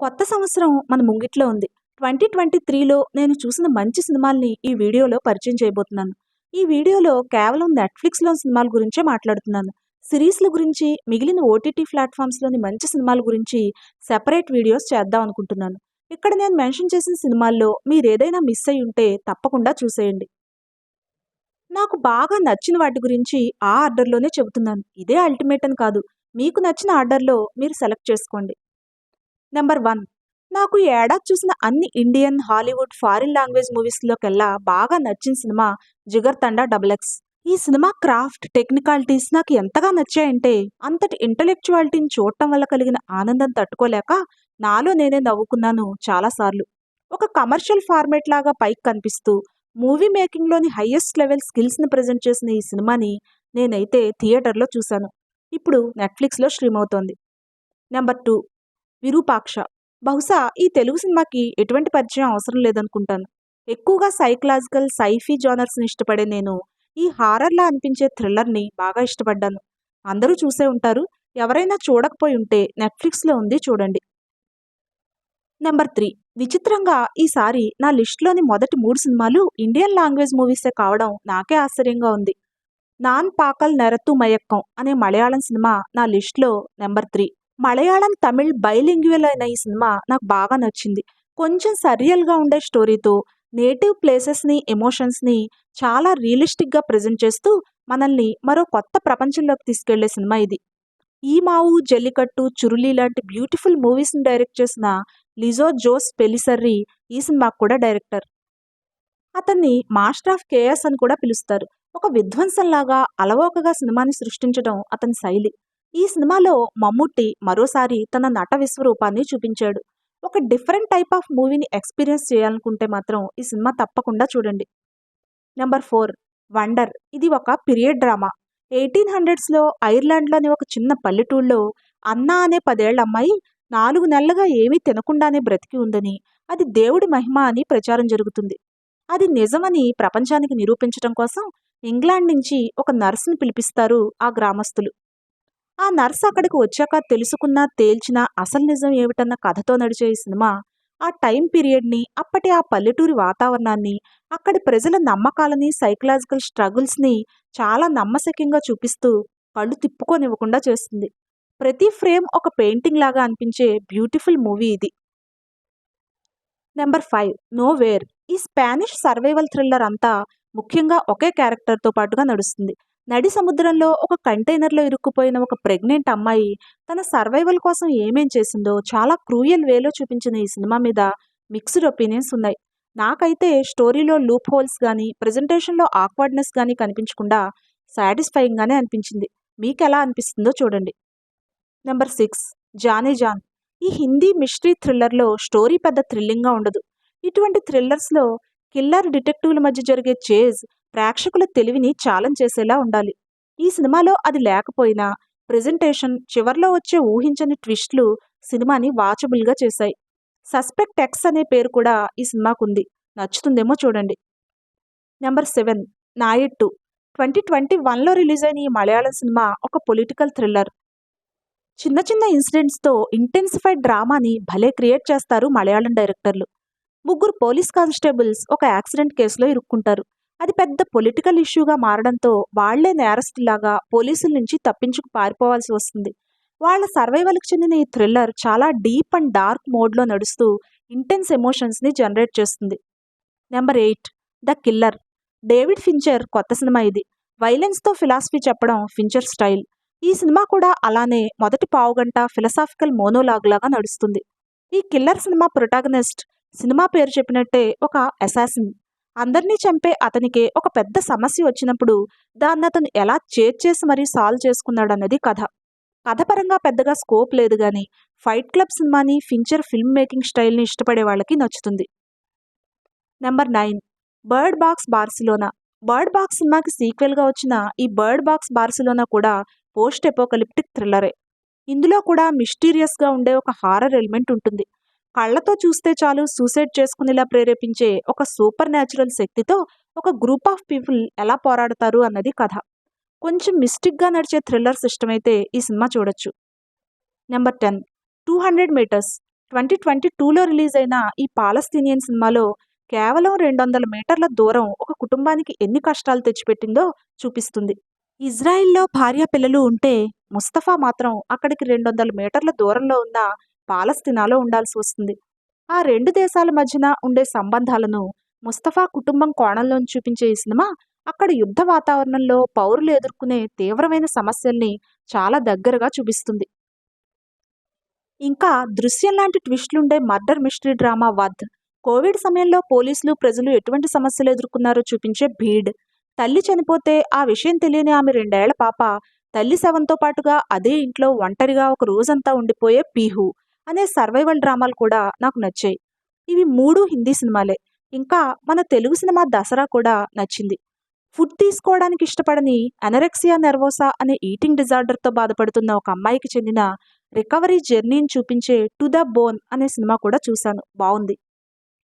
కొత్త సంవత్సరం మన ముంగిట్లో ఉంది. ట్వంటీ ట్వంటీ త్రీలో నేను చూసిన మంచి సినిమాల్ని ఈ వీడియోలో పరిచయం చేయబోతున్నాను. ఈ వీడియోలో కేవలం నెట్ఫ్లిక్స్లో సినిమాల గురించే మాట్లాడుతున్నాను. సిరీస్ల గురించి మిగిలిన ఓటీటీ ప్లాట్ఫామ్స్లోని మంచి సినిమాల గురించి సెపరేట్ వీడియోస్ చేద్దాం అనుకుంటున్నాను. ఇక్కడ నేను మెన్షన్ చేసిన సినిమాల్లో మీరు ఏదైనా మిస్ అయి ఉంటే తప్పకుండా చూసేయండి. నాకు బాగా నచ్చిన వాటి గురించి ఆ ఆర్డర్లోనే చెబుతున్నాను. ఇదే అల్టిమేట్ అని కాదు. మీకు నచ్చిన ఆర్డర్లో మీరు సెలెక్ట్ చేసుకోండి. నెంబర్ వన్ నాకు ఏడాది చూసిన అన్ని ఇండియన్ హాలీవుడ్ ఫారిన్ లాంగ్వేజ్ మూవీస్లోకెల్లా బాగా నచ్చిన cinema Jigar Thanda double X ఈ సినిమా క్రాఫ్ట్ టెక్నికాలిటీస్ నాకు ఎంతగా నచ్చాయంటే అంతటి ఇంటలెక్చువాలిటీని చూడటం వల్ల కలిగిన ఆనందం తట్టుకోలేక నాలో నేనే నవ్వుకున్నాను చాలాసార్లు ఒక కమర్షియల్ ఫార్మేట్ లాగా పైకి కనిపిస్తూ మూవీ మేకింగ్లోని హయ్యెస్ట్ లెవెల్ స్కిల్స్ని ప్రజెంట్ చేసిన ఈ సినిమాని నేనైతే థియేటర్లో చూశాను. ఇప్పుడు నెట్ఫ్లిక్స్లో స్ట్రీమ్ అవుతోంది. Number two Virupaksha. బహుశా ఈ తెలుగు సినిమాకి ఎటువంటి పరిచయం అవసరం లేదనుకుంటాను. ఎక్కువగా సైకలాజికల్ సైఫీ జానర్స్ని ఇష్టపడే నేను ఈ హారర్లా అనిపించే థ్రిల్లర్ని బాగా ఇష్టపడ్డాను. అందరూ చూసే ఉంటారు. ఎవరైనా చూడకపోయి ఉంటే నెట్ఫ్లిక్స్లో ఉంది చూడండి. Number three. విచిత్రంగా ఈసారి నా లిస్ట్లోని మొదటి మూడు సినిమాలు ఇండియన్ లాంగ్వేజ్ మూవీసే కావడం నాకే ఆశ్చర్యంగా ఉంది. నాన్ పాకల్ నెరత్తు మయక్కం అనే మలయాళం సినిమా నా లిస్ట్లో number three. Malayalam Tamil bilingual అయిన ఈ సినిమా నాకు బాగా నచ్చింది. కొంచెం సరియల్గా ఉండే స్టోరీతో నేటివ్ ప్లేసెస్ని ఎమోషన్స్ని చాలా రియలిస్టిక్గా ప్రజెంట్ చేస్తూ మనల్ని మరో కొత్త ప్రపంచంలోకి తీసుకెళ్ళే సినిమా ఇది. ఈ మావు జల్లికట్టు చురులి లాంటి బ్యూటిఫుల్ మూవీస్ని డైరెక్ట్ చేసిన లిజో జోస్ పెలిసర్రి ఈ సినిమాకు కూడా డైరెక్టర్ అతన్ని మాస్టర్ ఆఫ్ కేఎస్ అని కూడా పిలుస్తారు. ఒక విధ్వంసంలాగా అలవోకగా సినిమాని సృష్టించడం అతని శైలి. ఈ సినిమాలో మమ్ముట్టి మరోసారి తన నట విశ్వరూపాన్ని చూపించాడు. ఒక డిఫరెంట్ టైప్ ఆఫ్ మూవీని ఎక్స్పీరియన్స్ చేయాలనుకుంటే మాత్రం ఈ సినిమా తప్పకుండా చూడండి. Number four wonder. ఇది ఒక పీరియడ్ డ్రామా. ఎయిటీన్ హండ్రెడ్స్లో ఐర్లాండ్లోని ఒక చిన్న పల్లెటూళ్ళలో అన్నా అనే పదేళ్ళ అమ్మాయి నాలుగు నెలలుగా ఏమీ తినకుండానే బ్రతికి ఉందని అది దేవుడి మహిమ అని ప్రచారం జరుగుతుంది. అది నిజమని ప్రపంచానికి నిరూపించడం కోసం ఇంగ్లాండ్ నుంచి ఒక నర్సుని పిలిపిస్తారు ఆ గ్రామస్తులు. ఆ నర్స్ అక్కడికి వచ్చాక తెలుసుకున్నా తేల్చిన అసలు నిజం ఏమిటన్న కథతో నడిచే ఈ సినిమా ఆ టైం పీరియడ్ని అప్పటి ఆ పల్లెటూరి వాతావరణాన్ని అక్కడి ప్రజల నమ్మకాలని సైకలాజికల్ స్ట్రగుల్స్ని చాలా నమ్మశక్యంగా చూపిస్తూ కళ్ళు తిప్పుకోనివ్వకుండా చేస్తుంది. ప్రతి ఫ్రేమ్ ఒక పెయింటింగ్ లాగా అనిపించే బ్యూటిఫుల్ మూవీ ఇది. నెంబర్ ఫైవ్ నో వేర్ ఈ స్పానిష్ సర్వైవల్ థ్రిల్లర్ అంతా ముఖ్యంగా ఒకే క్యారెక్టర్తో పాటుగా నడుస్తుంది. నడి సముద్రంలో ఒక కంటైనర్లో ఇరుక్కుపోయిన ఒక ప్రెగ్నెంట్ అమ్మాయి తన సర్వైవల్ కోసం ఏమేం చేసిందో చాలా క్రూయల్ వేలో చూపించిన ఈ సినిమా మీద మిక్స్డ్ ఒపీనియన్స్ ఉన్నాయి. నాకైతే స్టోరీలో లూప్ హోల్స్ కానీ ప్రజెంటేషన్లో ఆక్వర్డ్నెస్ కానీ కనిపించకుండా సాటిస్ఫైయింగ్గానే అనిపించింది. మీకు ఎలా అనిపిస్తుందో చూడండి. Number six Jaane Jaan. ఈ హిందీ మిస్టరీ థ్రిల్లర్లో స్టోరీ పెద్ద థ్రిల్లింగ్గా ఉండదు. ఇటువంటి థ్రిల్లర్స్లో కిల్లర్ డిటెక్టివ్ల మధ్య జరిగే చేజ్ ప్రేక్షకుల తెలివిని ఛాలెంజ్ చేసేలా ఉండాలి. ఈ సినిమాలో అది లేకపోయినా ప్రెజెంటేషన్ చివర్లో వచ్చే ఊహించని ట్విస్ట్లు సినిమాని వాచబుల్గా చేశాయి. సస్పెక్ట్ ఎక్స్ అనే పేరు కూడా ఈ సినిమాకుంది. నచ్చుతుందేమో చూడండి. Number seven Nayattu. Twenty twenty వన్లో రిలీజ్ అయిన ఈ మలయాళం సినిమా ఒక పొలిటికల్ థ్రిల్లర్. చిన్న చిన్న ఇన్సిడెంట్స్తో ఇంటెన్సిఫైడ్ డ్రామాని భలే క్రియేట్ చేస్తారు మలయాళం డైరెక్టర్లు. ముగ్గురు పోలీస్ కానిస్టేబుల్స్ ఒక యాక్సిడెంట్ కేసులో ఇరుక్కుంటారు. అది పెద్ద పొలిటికల్ ఇష్యూగా మారడంతో వాళ్ళే నేరస్తులాగా పోలీసుల నుంచి తప్పించుకు పారిపోవాల్సి వస్తుంది. వాళ్ళ సర్వైవల్కి చెందిన ఈ థ్రిల్లర్ చాలా డీప్ అండ్ డార్క్ మోడ్లో నడుస్తూ ఇంటెన్స్ ఎమోషన్స్ని జనరేట్ చేస్తుంది. Number eight The Killer David Fincher కొత్త సినిమా ఇది. వైలెన్స్తో ఫిలాసఫీ చెప్పడం ఫించర్ స్టైల్ ఈ సినిమా కూడా అలానే మొదటి పావుగంట ఫిలసాఫికల్ మోనోలాగ్ లాగా నడుస్తుంది. ఈ కిల్లర్ సినిమా ప్రొటాగనిస్ట్ సినిమా పేరు చెప్పినట్టే ఒక అసాసిన్ అందరినీ చంపే అతనికే ఒక పెద్ద సమస్య వచ్చినప్పుడు దాన్ని అతను ఎలా చేర్చేసి మరీ సాల్వ్ చేసుకున్నాడన్నది కథ. కథపరంగా పెద్దగా స్కోప్ లేదు కానీ ఫైట్ క్లబ్ సినిమాని ఫించర్ ఫిల్మ్ మేకింగ్ స్టైల్ని ఇష్టపడే వాళ్ళకి నచ్చుతుంది. Number nine. Bird box Barcelona? Bird box సినిమాకి సీక్వెల్గా వచ్చిన ఈ బర్డ్ బాక్స్ బార్సిలోనా కూడా పోస్ట్ ఎపోకలిప్టిక్ థ్రిల్లరే. ఇందులో కూడా మిస్టీరియస్గా ఉండే ఒక హారర్ ఎలిమెంట్ ఉంటుంది. కళ్ళతో చూస్తే చాలు సూసైడ్ చేసుకునేలా ప్రేరేపించే ఒక సూపర్ న్యాచురల్ శక్తితో ఒక గ్రూప్ ఆఫ్ పీపుల్ ఎలా పోరాడతారు అన్నది కథ. కొంచెం మిస్టిక్గా నడిచే థ్రిల్లర్స్ ఇష్టమైతే ఈ సినిమా చూడొచ్చు. Number ten. Two hundred metres. Twenty twenty టూలో రిలీజ్ అయిన ఈ పాలస్తీనియన్ సినిమాలో కేవలం రెండు వందల మీటర్ల దూరం ఒక కుటుంబానికి ఎన్ని కష్టాలు తెచ్చిపెట్టిందో చూపిస్తుంది. ఇజ్రాయిల్లో భార్య పిల్లలు ఉంటే ముస్తఫా మాత్రం అక్కడికి రెండు వందల మీటర్ల దూరంలో ఉన్న పాలస్తీనాలో ఉండాల్సి వస్తుంది. ఆ రెండు దేశాల మధ్యన ఉండే సంబంధాలను ముస్తఫా కుటుంబం కోణంలో చూపించే ఈ సినిమా అక్కడ యుద్ధ వాతావరణంలో పౌరులు ఎదుర్కొనే తీవ్రమైన సమస్యల్ని చాలా దగ్గరగా చూపిస్తుంది. ఇంకా దృశ్యం లాంటి ట్విస్టులుండే మర్డర్ మిస్టరీ డ్రామా వద్ కోవిడ్ సమయంలో పోలీసులు ప్రజలు ఎటువంటి సమస్యలు ఎదుర్కొన్నారో చూపించే భీడ్ తల్లి చనిపోతే ఆ విషయం తెలియని ఆమె రెండేళ్ళ పాప తల్లి శవంతో పాటుగా అదే ఇంట్లో ఒంటరిగా ఒక రోజంతా ఉండిపోయే పీహు అనే సర్వైవల్ డ్రామాలు కూడా నాకు నచ్చాయి. ఇవి మూడు హిందీ సినిమాలే. ఇంకా మన తెలుగు సినిమా దసరా కూడా నచ్చింది. ఫుడ్ తీసుకోవడానికి ఇష్టపడని అనరెక్సియా నెర్వోసా అనే ఈటింగ్ డిజార్డర్తో బాధపడుతున్న ఒక అమ్మాయికి చెందిన రికవరీ జర్నీని చూపించే టు ద బోన్ అనే సినిమా కూడా చూశాను. బాగుంది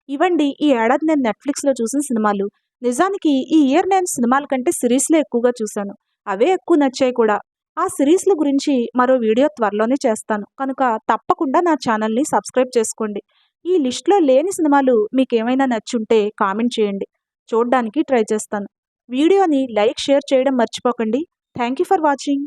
ఇవండి ఈ ఏడాది నేను నెట్ఫ్లిక్స్లో చూసిన సినిమాలు. నిజానికి ఈ ఇయర్ నేను సినిమాల కంటే సిరీస్లే ఎక్కువగా చూశాను. అవే ఎక్కువ నచ్చాయి కూడా. ఆ సిరీస్ల గురించి మరో వీడియో త్వరలోనే చేస్తాను. కనుక తప్పకుండా నా ఛానల్ని సబ్స్క్రైబ్ చేసుకోండి. ఈ లిస్ట్లో లేని సినిమాలు మీకు ఏమైనా నచ్చుంటే కామెంట్ చేయండి. చూడడానికి ట్రై చేస్తాను. వీడియోని లైక్ షేర్ చేయడం మర్చిపోకండి. Thank you for watching.